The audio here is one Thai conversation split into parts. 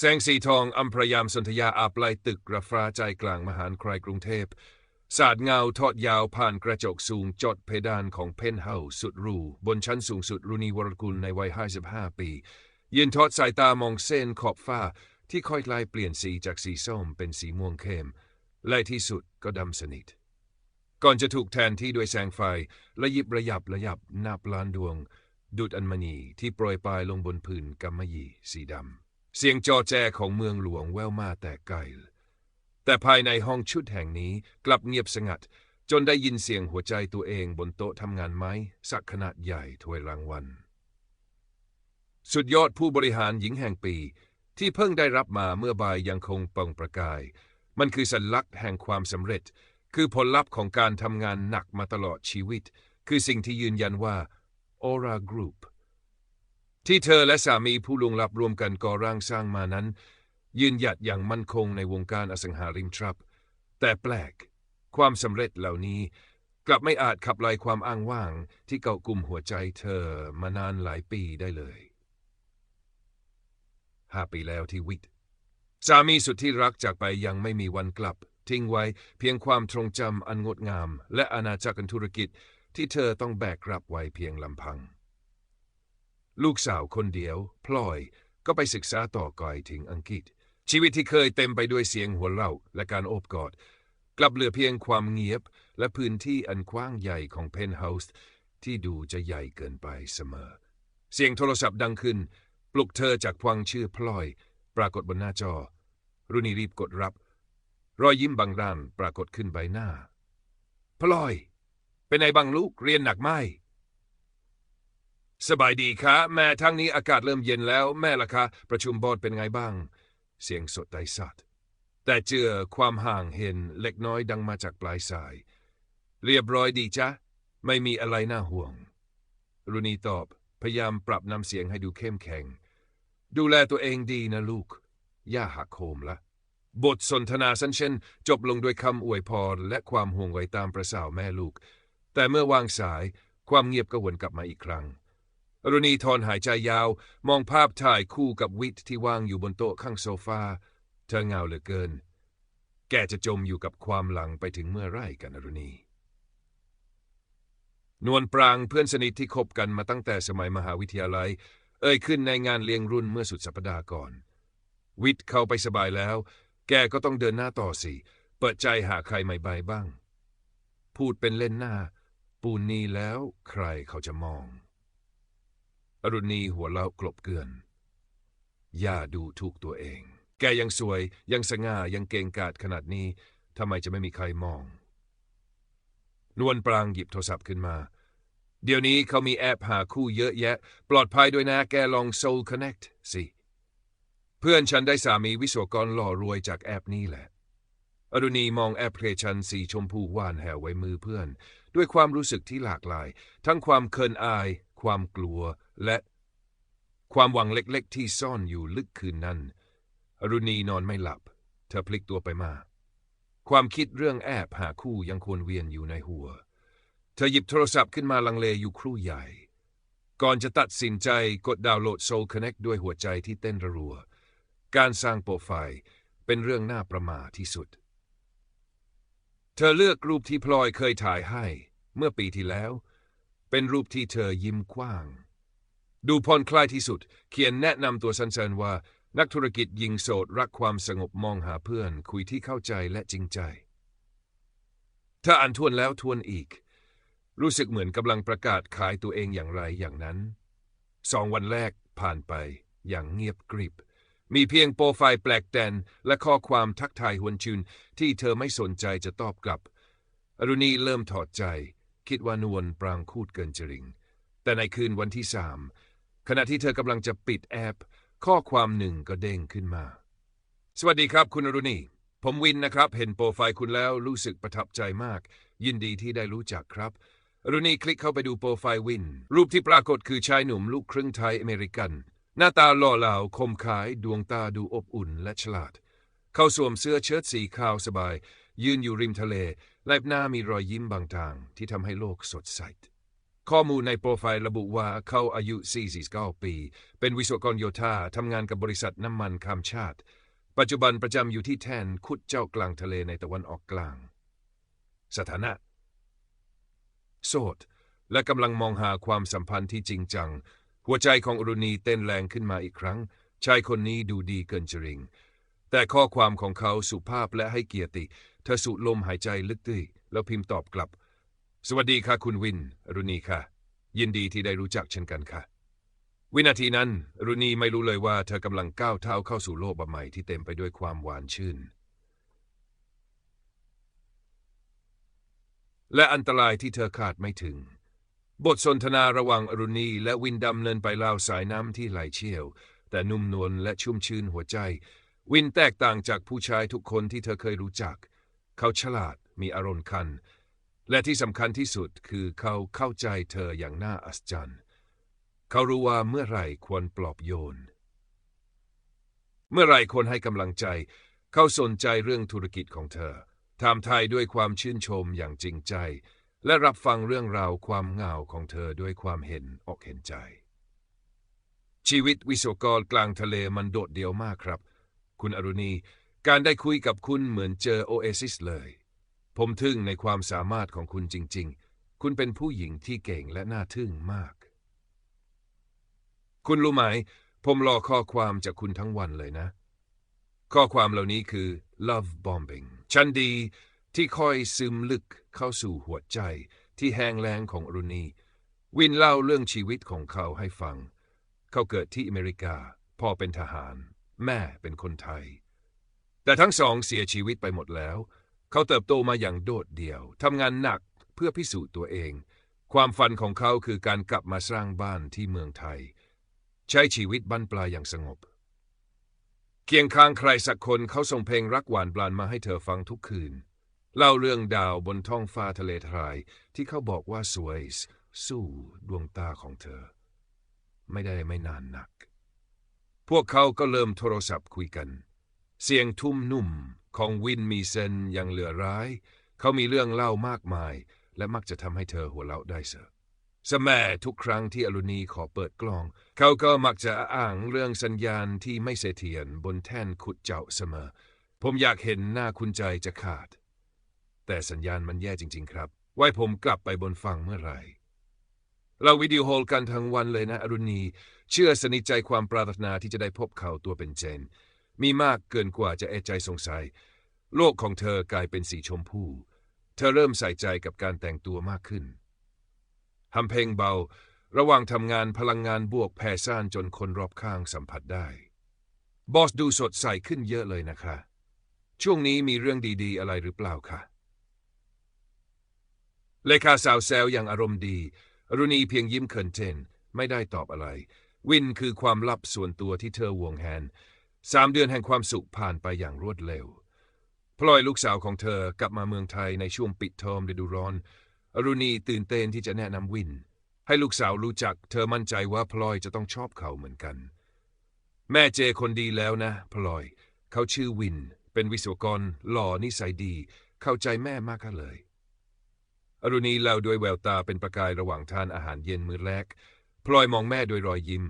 แสงสีทองอัมพรยามสนธยาอาบไล่ตึกระฟ้าใจกลางมหานครกรุงเทพสาดเงาทอดยาวผ่านกระจกสูงจดเพดานของเพนเฮาสุดหรู บนชั้นสูงสุดรุณีวรกุลในวัย 55 ปี ยืนทอดสายตามองเส้นขอบฟ้าที่ค่อยกลายเปลี่ยนสีจากสีส้มเป็นสีม่วงเข้ม และที่สุดก็ดำสนิท ก่อนจะถูกแทนที่ด้วยแสงไฟระยิบระยับระยับนับล้านดวง ดุดอัญมณีที่โปรยปลายลงบนผืนกำมะหยี่สีดำ เสียงจอแจของเมืองหลวงแววมาแต่ไกล แต่ภายในห้องชุดแห่งนี้กลับเงียบสงัด จนได้ยินเสียงหัวใจตัวเองบนโต๊ะทำงานไม้สักขนาดใหญ่ถ้วยรางวัล สุดยอดผู้บริหารหญิงแห่งปี ที่เพิ่งได้รับมาเมื่อบ่ายยังคงเปล่งประกาย มันคือสัญลักษณ์แห่งความสำเร็จ คือผลลัพธ์ของการทำงานหนักมาตลอดชีวิต คือสิ่งที่ยืนยันว่า Aura Group ที่เธอและสามีผู้ลวงลับรวมกันก่อร่างสร้างมานั้น ยืนหยัดอย่างมั่นคงในวงการอสังหาริมทรัพย์ แต่แปลก ความสำเร็จเหล่านี้ กลับไม่อาจขับไล่ความอ้างว้างที่เกาะกลุ่มหัวใจเธอมานานหลายปีได้เลยห้าปีแล้วที่วิทสามีสุดที่รักจากไปยังไม่มีวันกลับ ทิ้งไว้เพียงความทรงจำอันงดงาม และอาณาจักรธุรกิจที่เธอต้องแบกรับไว้เพียงลำพัง ลูกสาวคนเดียว พลอย ก็ไปศึกษาต่อก่อยถึงอังกฤษ ชีวิตที่เคยเต็มไปด้วยเสียงหัวเราะและการโอบกอด กลับเหลือเพียงความเงียบ และพื้นที่อันกว้างใหญ่ของเพนท์เฮาส์ที่ดูจะใหญ่เกินไปเสมอ เสียงโทรศัพท์ดังขึ้น ปลุกเธอจากพวังชื่อพลอย ปรากฏบนหน้าจอ รุนีรีบกดรับ รอยยิ้มบางร่านปรากฏขึ้นใบหน้า พลอย เป็นไงบางลูกเรียนหนักไหม สบายดีคะแม่ทั้งนี้อากาศเริ่มเย็นแล้ว แม่ล่ะคะ ประชุมบอร์ดเป็นไงบ้าง เสียงสดไตสัตว์แต่เจือความห่างเห็นเล็กน้อยดังมาจากปลายสาย เรียบร้อยดีจ๊ะไม่มีอะไรน่าห่วง รุนีตอบ พยายามปรับน้ำเสียงให้ดูเข้มแข็ง ดูแลตัวเองดีนะลูก ย่าหักโหมละ บทสนทนาสั้นเช่น จบลงด้วยคำอวยพรและความห่วงใยตามประสาวแม่ลูก แต่เมื่อวางสายความเงียบก็วนกลับมาอีกครั้ง อรุณีถอนหายใจยาว มองภาพถ่ายคู่กับวิทที่วางอยู่บนโต๊ะข้างโซฟา เธอเงาเหลือเกิน แกจะจมอยู่กับความหลังไปถึงเมื่อไรกันอรุณี นวลปรางเพื่อนสนิทที่คบกันมาตั้งแต่สมัยมหาวิทยาลัย เอ่ยขึ้นในงานเลี้ยงรุ่นเมื่อสุดสัปดาห์ก่อน วิทย์เข้าไปสบายแล้ว แกก็ต้องเดินหน้าต่อสิเปิดใจหาใครใหม่ใบบ้าง พูดเป็นเล่นหน้า ปูนนี้แล้วใครเขาจะมอง อรุณีหัวเราะกลบเกลื่อนอย่าดูถูกตัวเอง แกยังสวย ยังสง่า ยังเก่งกาจขนาดนี้ทำไมจะไม่มีใครมอง นวลปรางหยิบโทรศัพท์ขึ้นมา เดี๋ยวนี้เขามีแอปหาคู่เยอะแยะ ปลอดภัยด้วยนะแกลอง Soul Connect สิ เพื่อนฉันได้สามีวิศวกรหล่อรวยจากแอปนี้แหละ อรุณีมองแอปพลิเคชันสีชมพูหวานแหวไว้มือเพื่อน ด้วยความรู้สึกที่หลากหลาย ทั้งความเคินอาย ความกลัวและความหวังเล็กๆ ที่ซ่อนอยู่ลึกคืนนั้น อรุณีนอนไม่หลับ เธอพลิกตัวไปมา ความคิดเรื่องแอบหาคู่ยังควรเวียนอยู่ในหัว เธอหยิบโทรศัพท์ขึ้นมาลังเลอยู่ครู่ใหญ่ ก่อนจะตัดสินใจกดดาวน์โหลด Soul Connect ด้วยหัวใจที่เต้นระรัว การสร้างโปรไฟล์เป็นเรื่องน่าประมาที่สุด เธอเลือกรูปที่พลอยเคยถ่ายให้ เมื่อปีที่แล้ว เป็นรูปที่เธอยิ้มกว้าง ดูผ่อนคลายที่สุด เขียนแนะนำตัวสั้นๆว่า นักธุรกิจหญิงโสดรักความสงบมองหาเพื่อน คุยที่เข้าใจและจริงใจ ถ้าอ่านทวนแล้วทวนอีก รู้สึกเหมือนกำลังประกาศขายตัวเองอย่างไรอย่างนั้น สองวันแรกผ่านไปอย่างเงียบกริบ มีเพียงโปรไฟล์แปลกแดนและข้อความทักทายหวนชุนที่เธอไม่สนใจจะตอบกลับ อรุณีเริ่มถอดใจ คิดว่านวลปรางคูดเกินจริง แต่ในคืนวันที่สามขณะที่เธอกำลังจะปิดแอป ข้อความหนึ่งก็เด้งขึ้นมา สวัสดีครับคุณอรุณี ผมวินนะครับ เห็นโปรไฟล์คุณแล้วรู้สึกประทับใจมาก ยินดีที่ได้รู้จักครับอรุณีคลิกเข้าไปดูโปรไฟล์วิน รูปที่ปรากฏคือชายหนุ่มลูกครึ่งไทยอเมริกัน หน้าตาหล่อเหลาคมขายดวงตาดูอบอุ่นและฉลาด เขาสวมเสื้อเชิ้ตสีขาวสบาย ยืนอยู่ริมทะเล แลบหน้ามีรอยยิ้มบางทางที่ทำให้โลกสดใส ข้อมูลในโปรไฟล์ระบุว่าเขาอายุ 49 ปี เป็นวิศวกรโยธาทำงานกับบริษัทน้ำมันข้ามชาติ ปัจจุบันประจำอยู่ที่แทนขุดเจ้ากลางทะเลในตะวันออกกลาง สถานะ โสด และกำลังมองหาความสัมพันธ์ที่จริงจัง หัวใจของอรุณีเต้นแรงขึ้นมาอีกครั้ง ชายคนนี้ดูดีเกินจริง แต่ข้อความของเขาสุภาพและให้เกียรติเธอสูดลมหายใจลึกตื้แล้วพิมพ์ตอบกลับ สวัสดีค่ะคุณวิน รุณีค่ะ ยินดีที่ได้รู้จักเช่นกันค่ะ วินาทีนั้น รุณีไม่รู้เลยว่าเธอกำลังก้าวเท้าเข้าสู่โลกใหม่ที่เต็มไปด้วยความหวานชื่น และอันตรายที่เธอคาดไม่ถึง บทสนทนาระหว่างอรุณีและวินดำเนินไปราวสายน้ำที่ไหลเชี่ยว แต่นุ่มนวลและชุ่มชื่นหัวใจ วินแตกต่างจากผู้ชายทุกคนที่เธอเคยรู้จัก เขาฉลาดมีอารมณ์คัน และที่สำคัญที่สุดคือเขาเข้าใจเธออย่างน่าอัศจรรย์เขารู้ว่าเมื่อไหร่ควรปลอบโยน เมื่อไหร่ควรให้กำลังใจ เขาสนใจเรื่องธุรกิจของเธอถามไทยด้วยความชื่นชมอย่างจริงใจ และรับฟังเรื่องราวความเหงาของเธอด้วยความเห็นอกเห็นใจ ชีวิตวิศวกรกลางทะเลมันโดดเดี่ยวมากครับ คุณอรุณี การได้คุยกับคุณเหมือนเจอโอเอซิสเลย ผมทึ่งในความสามารถของคุณจริง ๆ คุณเป็นผู้หญิงที่เก่งและน่าทึ่งมาก คุณรู้ไหม ผมรอข้อความจากคุณทั้งวันเลยนะ ข้อความเหล่านี้คือ love bombing ชันดีที่คอยซึมลึกเข้าสู่หัวใจที่แห้งแล้งของอรุณี วินเล่าเรื่องชีวิตของเขาให้ฟัง เขาเกิดที่อเมริกา พ่อเป็นทหาร แม่เป็นคนไทย แต่ทั้งสองเสียชีวิตไปหมดแล้ว เขาเติบโตมาอย่างโดดเดี่ยวทำงานหนักเพื่อพิสูจน์ตัวเอง ความฝันของเขาคือการกลับมาสร้างบ้านที่เมืองไทย ใช้ชีวิตบั้นปลายอย่างสงบ เคียงข้างใครสักคนเขาส่งเพลงรักหวานปลานมาให้เธอฟังทุกคืน เล่าเรื่องดาวบนท้องฟ้าทะเลทรายที่เขาบอกว่าสวยสู้ดวงตาของเธอ ไม่ได้ไม่นานนัก พวกเขาก็เริ่มโทรศัพท์คุยกัน เสียงทุ่มนุ่มของวินมีเซนยังเหลือร้าย เขามีเรื่องเล่ามากมาย และมักจะทำให้เธอหัวเราะได้เสมอสแม่ทุกครั้งที่อรุณีขอเปิดกล้อง เขาก็มักจะอ้างเรื่องสัญญาณที่ไม่เสถียรบนแท่นขุดเจาะเสมอ ผมอยากเห็นหน้าคุณใจจะขาด แต่สัญญาณมันแย่จริง ๆ ครับ ไว้ผมกลับไปบนฝั่งเมื่อไหร่ เราวิดีโอโฮลกันทั้งวันเลยนะ อรุณี เชื่อสนิทใจความปรารถนาที่จะได้พบเขาตัวเป็นเจน มีมากเกินกว่าจะเอใจสงสัย โลกของเธอกลายเป็นสีชมพู เธอเริ่มใส่ใจกับการแต่งตัวมากขึ้นทำเพลงเบา ระหว่างทำงานพลังงานบวกแผ่ซ่านจนคนรอบข้างสัมผัสได้ บอสดูสดใสขึ้นเยอะเลยนะคะ ช่วงนี้มีเรื่องดีๆ อะไรหรือเปล่าคะเลขาสาวแซวอย่างอารมณ์ดี รุณีเพียงยิ้มเขินเจนไม่ได้ตอบอะไร วินคือความลับส่วนตัวที่เธอวงแหนสามเดือนแห่งความสุขผ่านไปอย่างรวดเร็ว พลอยลูกสาวของเธอกลับมาเมืองไทยในช่วงปิดเทอมฤดูร้อน อรุณีตื่นเต้นที่จะแนะนำวิน ให้ลูกสาวรู้จัก เธอมั่นใจว่าพลอยจะต้องชอบเขาเหมือนกัน แม่เจคนดีแล้วนะ พลอย เขาชื่อวิน เป็นวิศวกรหล่อนิสัยดี เข้าใจแม่มากเลย อรุณีเล่าด้วยแววตาเป็นประกายระหว่างทานอาหารเย็นมื้อแรก พลอยมองแม่โดยรอยยิ้ม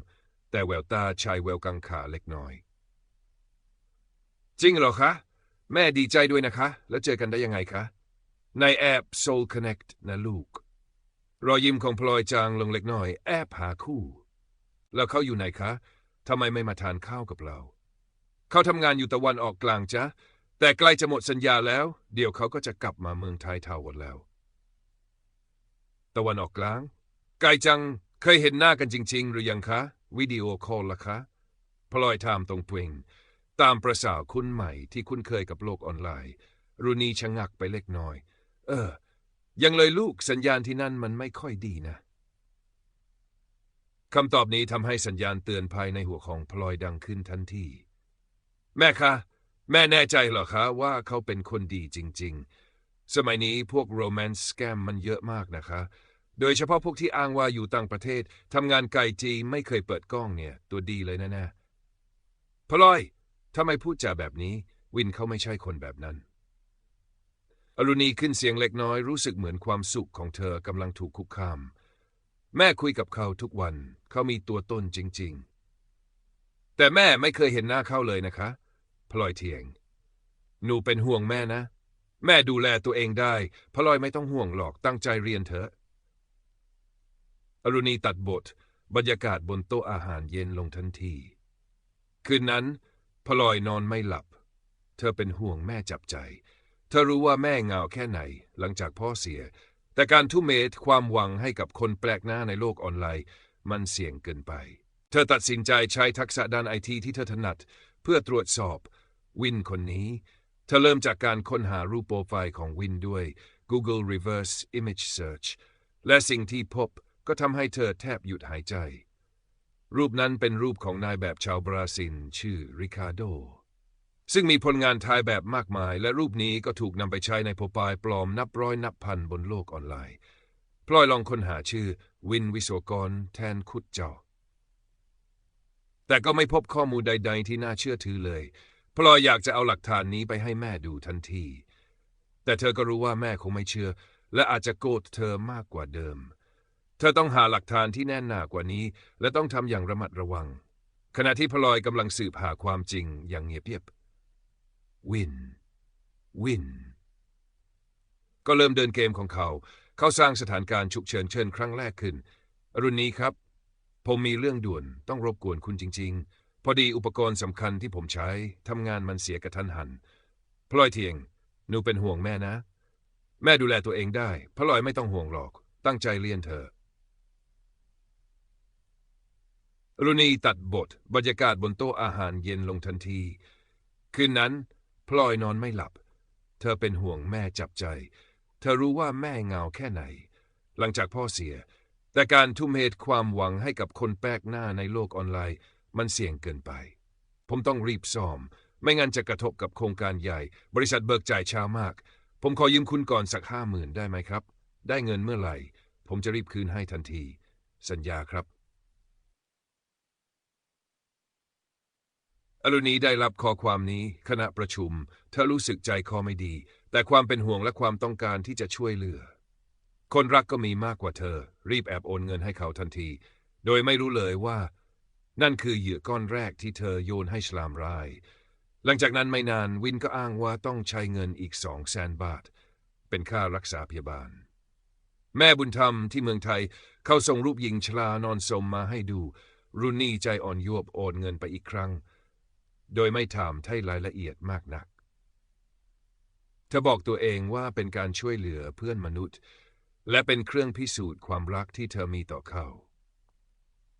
แต่แววตาชายแววกังขาเล็กน้อย จริงเหรอคะ แม่ดีใจด้วยนะคะ แล้วเจอกันได้ยังไงคะ ในแอป Soul Connect นะลูก รอยยิ้มของพลอยจางลงเล็กน้อย แอบหาคู่ แล้วเขาอยู่ไหนคะทำไมไม่มาทานข้าวกับเรา เขาทำงานอยู่ตะวันออกกลางจ้ะแต่ใกล้จะหมดสัญญาแล้ว เดี๋ยวเขาก็จะกลับมาเมืองไทยเทากันแล้ว ตะวันออกกลาง ไกลจังเคยเห็นหน้ากันจริง ๆ หรือยังคะ วิดีโอคอลละคะพลอยถามตรงเปล่งตามประสาคุณใหม่ที่คุ้นเคยกับโลกออนไลน์ รุนีชะงักไปเล็กน้อย เออ ยังเลยลูกสัญญาณที่นั่นมันไม่ค่อยดีนะคำตอบนี้ทำให้สัญญาณเตือนภายในหัวของพลอยดังขึ้นทันที แม่คะ แม่แน่ใจเหรอคะว่าเขาเป็นคนดีจริง ๆ สมัยนี้พวกโรแมนต์สแกมมันเยอะมากนะคะ โดยเฉพาะพวกที่อ้างว่าอยู่ต่างประเทศทำงานไกลจีไม่เคยเปิดกล้องเนี่ย ตัวดีเลยแน่พลอยทำไมพูดจาแบบนี้ วินเขาไม่ใช่คนแบบนั้น อรุณีขึ้นเสียงเล็กน้อยรู้สึกเหมือนความสุขของเธอกำลังถูกคุกคาม แม่คุยกับเขาทุกวัน เขามีตัวตนจริง ๆ แต่แม่ไม่เคยเห็นหน้าเขาเลยนะคะพลอยเถียง หนูเป็นห่วงแม่นะ แม่ดูแลตัวเองได้พลอยไม่ต้องห่วงหรอกตั้งใจเรียนเถอะ อรุณีตัดบท บรรยากาศบนโต๊ะอาหารเย็นลงทันที คืนนั้นพลอยนอนไม่หลับ เธอเป็นห่วงแม่จับใจ เธอรู้ว่าแม่เหงาแค่ไหน หลังจากพ่อเสีย แต่การทุ่มเทความหวังให้กับคนแปลกหน้าในโลกออนไลน์ มันเสี่ยงเกินไป เธอตัดสินใจใช้ทักษะด้านไอทีที่เธอถนัด เพื่อตรวจสอบ วินคนนี้ เธอเริ่มจากการค้นหารูปโปรไฟล์ของวินด้วย Google Reverse Image Search และสิ่งที่พบ ก็ทำให้เธอแทบหยุดหายใจ รูปนั้นเป็นรูปของนายแบบชาวบราซิลชื่อริคาโด ซึ่งมีผลงานถ่ายแบบมากมาย และรูปนี้ก็ถูกนำไปใช้ในโปรไฟล์ปลอมนับร้อยนับพันบนโลกออนไลน์ พลอยลองค้นหาชื่อวินวิศวกรแทนคุดเจ้า แต่ก็ไม่พบข้อมูลใด ๆ ที่น่าเชื่อถือเลย พลอยอยากจะเอาหลักฐานนี้ไปให้แม่ดูทันที แต่เธอก็รู้ว่าแม่คงไม่เชื่อ และอาจจะโกรธเธอมากกว่าเดิม เธอต้องหาหลักฐานที่แน่นหนากว่านี้ และต้องทำอย่างระมัดระวัง ขณะที่พลอยกำลังสืบหาความจริงอย่างเงียบเยียบ วิน วิน ก็เริ่มเดินเกมของเขา เขาสร้างสถานการณ์ฉุกเฉินเชิญครั้งแรกขึ้น อรุณนี้ครับ ผมมีเรื่องด่วนต้องรบกวนคุณจริง ๆ พอดีอุปกรณ์สำคัญที่ผมใช้ทำงานมันเสียกระทันหัน พลอยเทียง หนูเป็นห่วงแม่นะ แม่ดูแลตัวเองได้ พลอยไม่ต้องห่วงหรอก ตั้งใจเรียนเถอะ รุณีตัดบท บรรยากาศบนโต๊ะอาหารเย็นลงทันที คืนนั้น พลอยนอนไม่หลับ เธอเป็นห่วงแม่จับใจ เธอรู้ว่าแม่เหงาแค่ไหน หลังจากพ่อเสีย แต่การทุ่มเทความหวังให้กับคนแปลกหน้าในโลกออนไลน์ มันเสี่ยงเกินไป ผมต้องรีบซ่อม ไม่งั้นจะกระทบกับโครงการใหญ่ บริษัทเบิกจ่ายช้ามาก ผมขอยืมคุณก่อนสักห้าหมื่นได้ไหมครับ ได้เงินเมื่อไหร่ ผมจะรีบคืนให้ทันที สัญญาครับ อรุณีได้รับข้อความนี้ขณะประชุม เธอรู้สึกใจคอไม่ดี แต่ความเป็นห่วงและความต้องการที่จะช่วยเหลือ คนรักก็มีมากกว่าเธอ รีบแอบโอนเงินให้เขาทันที โดยไม่รู้เลยว่า นั่นคือเหยื่อก้อนแรกที่เธอโยนให้ฉลามราย หลังจากนั้นไม่นานวินก็อ้างว่าต้องใช้เงินอีกสองแสนบาท เป็นค่ารักษาพยาบาล แม่บุญธรรมที่เมืองไทย เขาส่งรูปหญิงชรานอนสมมาให้ดู รุนนี่ใจอ่อนยวบโอนเงินไปอีกครั้ง โดยไม่ถามไถ่รายละเอียดมากนัก เธอบอกตัวเองว่าเป็นการช่วยเหลือเพื่อนมนุษย์ และเป็นเครื่องพิสูจน์ความรักที่เธอมีต่อเขา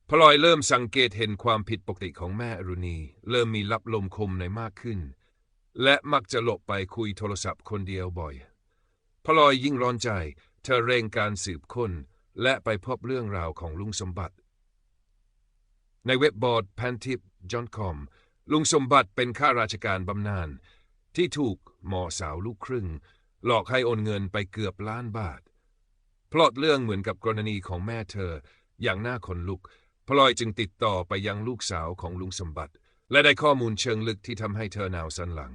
พลอยเริ่มสังเกตเห็นความผิดปกติของแม่อรุณี เริ่มมีรับลมคมในมากขึ้น และมักจะหลบไปคุยโทรศัพท์คนเดียวบ่อยพลอยยิ่งร้อนใจ เธอเร่งการสืบค้น และไปพบเรื่องราวของลุงสมบัติ ในเว็บบอร์ด pantip.com ลุงสมบัติเป็นข้าราชการบำนาญที่ถูกหมอสาวลูกครึ่ง หลอกให้โอนเงินไปเกือบล้านบาท พลอตเรื่องเหมือนกับกรณีของแม่เธอ อย่างน่าขนลุก พลอยจึงติดต่อไปยังลูกสาวของลุงสมบัติ และได้ข้อมูลเชิงลึกที่ทำให้เธอหนาวสันหลัง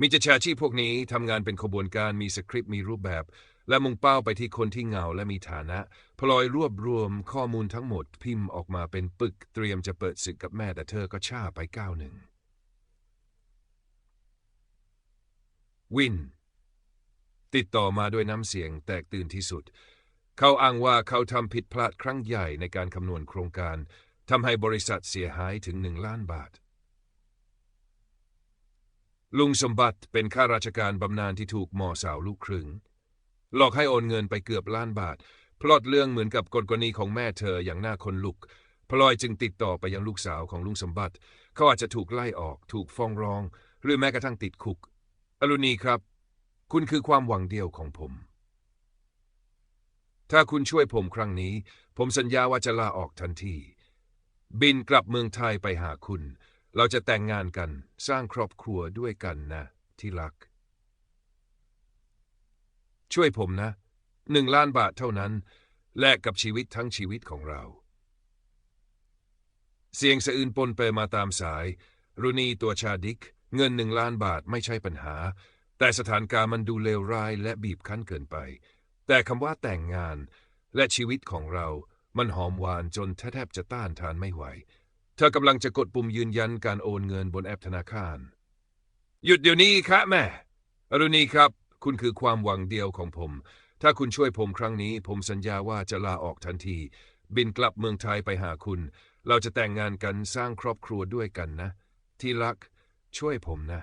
มีจฉาชีพพวกนี้ทำงานเป็นขบวนการมีสคริปต์มีรูปแบบ และมุ่งเป้าไปที่คนที่เหงาและมีฐานะ พลอยรวบรวมข้อมูลทั้งหมดพิมพ์ออกมาเป็นปึกเตรียมจะเปิดศึกกับแม่แต่เธอก็ช้าไปก้าวหนึ่ง วิน ติดต่อมาด้วยน้ำเสียงแตกตื่นที่สุด เขาอ้างว่าเขาทำผิดพลาดครั้งใหญ่ในการคำนวณโครงการทำให้บริษัทเสียหายถึงหนึ่งล้านบาทลุงสมบัติเป็นข้าราชการบำนาญที่ถูกหมอสาวลูกครึ่ง หลอกให้โอนเงินไปเกือบล้านบาท พลอดเรื่องเหมือนกับกฎกรณีของแม่เธออย่างน่าคนลุก พลอยจึงติดต่อไปยังลูกสาวของลุงสมบัติ เขาอาจจะถูกไล่ออก ถูกฟ้องร้อง หรือแม้กระทั่งติดคุก อรุณีครับ คุณคือความหวังเดียวของผม ถ้าคุณช่วยผมครั้งนี้ ผมสัญญาว่าจะลาออกทันที บินกลับเมืองไทยไปหาคุณ เราจะแต่งงานกัน สร้างครอบครัวด้วยกันนะ ที่รัก ช่วยผมนะหนึ่งล้านบาทเท่านั้น แลกกับชีวิตทั้งชีวิตของเรา เสียงสะอื้นปนไปมาตามสาย รุณีตัวชาดิก เงินหนึ่งล้านบาทไม่ใช่ปัญหา แต่สถานการณ์มันดูเลวร้ายและบีบคั้นเกินไป แต่คำว่าแต่งงานและชีวิตของเรามันหอมหวานจนแทบจะต้านทานไม่ไหว เธอกำลังจะกดปุ่มยืนยันการโอนเงินบนแอปธนาคาร หยุดเดี๋ยวนี้ครับแม่อรุณีครับ คุณคือความหวังเดียวของผม ถ้าคุณช่วยผมครั้งนี้ ผมสัญญาว่าจะลาออกทันที บินกลับเมืองไทยไปหาคุณ เราจะแต่งงานกันสร้างครอบครัวด้วยกันนะ ที่รัก ช่วยผมนะ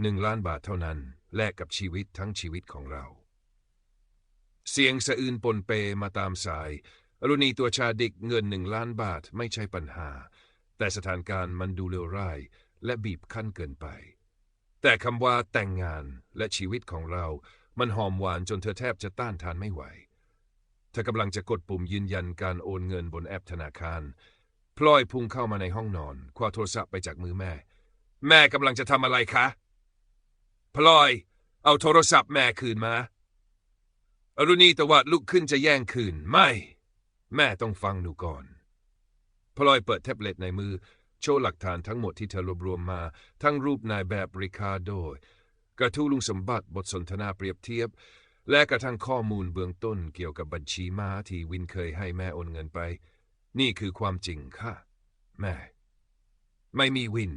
หนึ่งล้านบาทเท่านั้น แลกกับชีวิตทั้งชีวิตของเรา เสียงสะอื้นปนเปมาตามสาย อรุณีตัวชาดิกเงินหนึ่งล้านบาทไม่ใช่ปัญหา แต่สถานการณ์มันดูเลวร้าย และบีบคั้นเกินไป แต่คำว่าแต่งงานและชีวิตของเรา มันหอมหวานจนเธอแทบจะต้านทานไม่ไหว เธอกำลังจะกดปุ่มยืนยันการโอนเงินบนแอปธนาคาร พลอยพุ่งเข้ามาในห้องนอน คว้าโทรศัพท์ไปจากมือแม่ แม่กำลังจะทำอะไรคะ พลอย เอาโทรศัพท์แม่คืนมา อรุณีตะวัดลุกขึ้นจะแย่งคืน ไม่ แม่ต้องฟังหนูก่อน พลอยเปิดแท็บเล็ตในมือ โชว์หลักฐานทั้งหมดที่เธอรวบรวมมา ทั้งรูปนายแบบริคาร์โดกระทู้ลุงสมบัติบทสนทนาเปรียบเทียบ และกระทั่งข้อมูลเบื้องต้นเกี่ยวกับบัญชีม้าที่วินเคยให้แม่โอนเงินไป นี่คือความจริงค่ะ แม่ ไม่มีวิน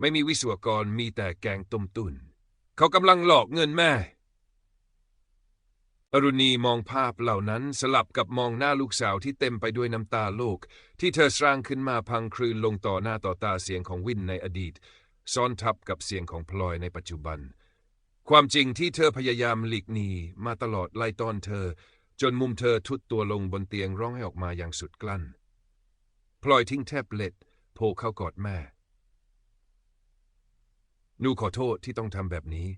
ไม่มีวิศวกรมีแต่แกงต้มตุน เขากำลังหลอกเงินแม่ อรุณีมองภาพเหล่านั้นสลับกับมองหน้าลูกสาวที่เต็มไปด้วยน้ำตาโลก ที่เธอสร้างขึ้นมาพังคลืนลงต่อหน้าต่อตาเสียงของวินในอดีต ซ้อนทับกับเสียงของพลอยในปัจจุบัน ความจริงที่เธอพยายามหลีกหนีมาตลอดไล่ต้อนเธอ จนมุมเธอทุดตัวลงบนเตียงร้องให้ออกมาอย่างสุดกลั้น พลอยทิ้งแท็บเล็ตโผล่เข้ากอดแม่หนูขอโทษที่ต้องทำแบบนี้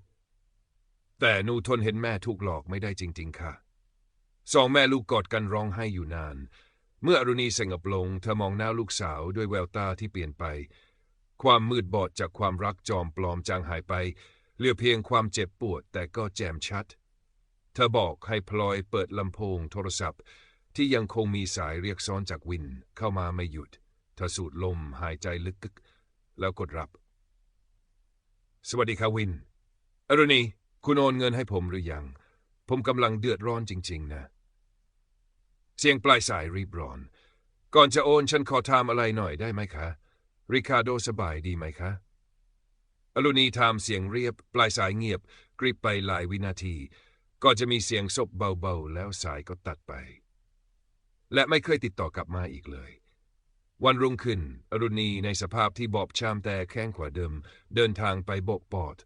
แต่หนูทนเห็นแม่ถูกหลอกไม่ได้จริง ๆ ค่ะ สองแม่ลูกกอดกันร้องไห้อยู่นาน เมื่ออรุณีสงบลง เธอมองหน้าลูกสาวด้วยแววตาที่เปลี่ยนไป ความมืดบอดจากความรักจอมปลอมจางหายไป เหลือเพียงความเจ็บปวดแต่ก็แจ่มชัด เธอบอกให้พลอยเปิดลำโพงโทรศัพท์ ที่ยังคงมีสายเรียกซ้อนจากวินเข้ามาไม่หยุด เธอสูดลมหายใจลึกกึกแล้วกดรับ สวัสดีครับวิน อรุณี คุณโอนเงินให้ผมหรือยัง ผมกำลังเดือดร้อนจริง ๆ นะ เสียงปลายสายรีบร้อน ก่อนจะโอนฉันขอถามอะไรหน่อยได้ไหมคะ ริคาโดสบายดีไหมคะอรุณีถามเสียงเรียบ ปลายสายเงียบ กริบไปหลายวินาที ก็จะมีเสียงศพเบาๆ แล้วสายก็ตัดไป และไม่เคยติดต่อกลับมาอีกเลยวันรุ่งขึ้น อรุณีในสภาพที่บอบช้ำแต่แข้งขวาเดิม เดินทางไปโบกปอด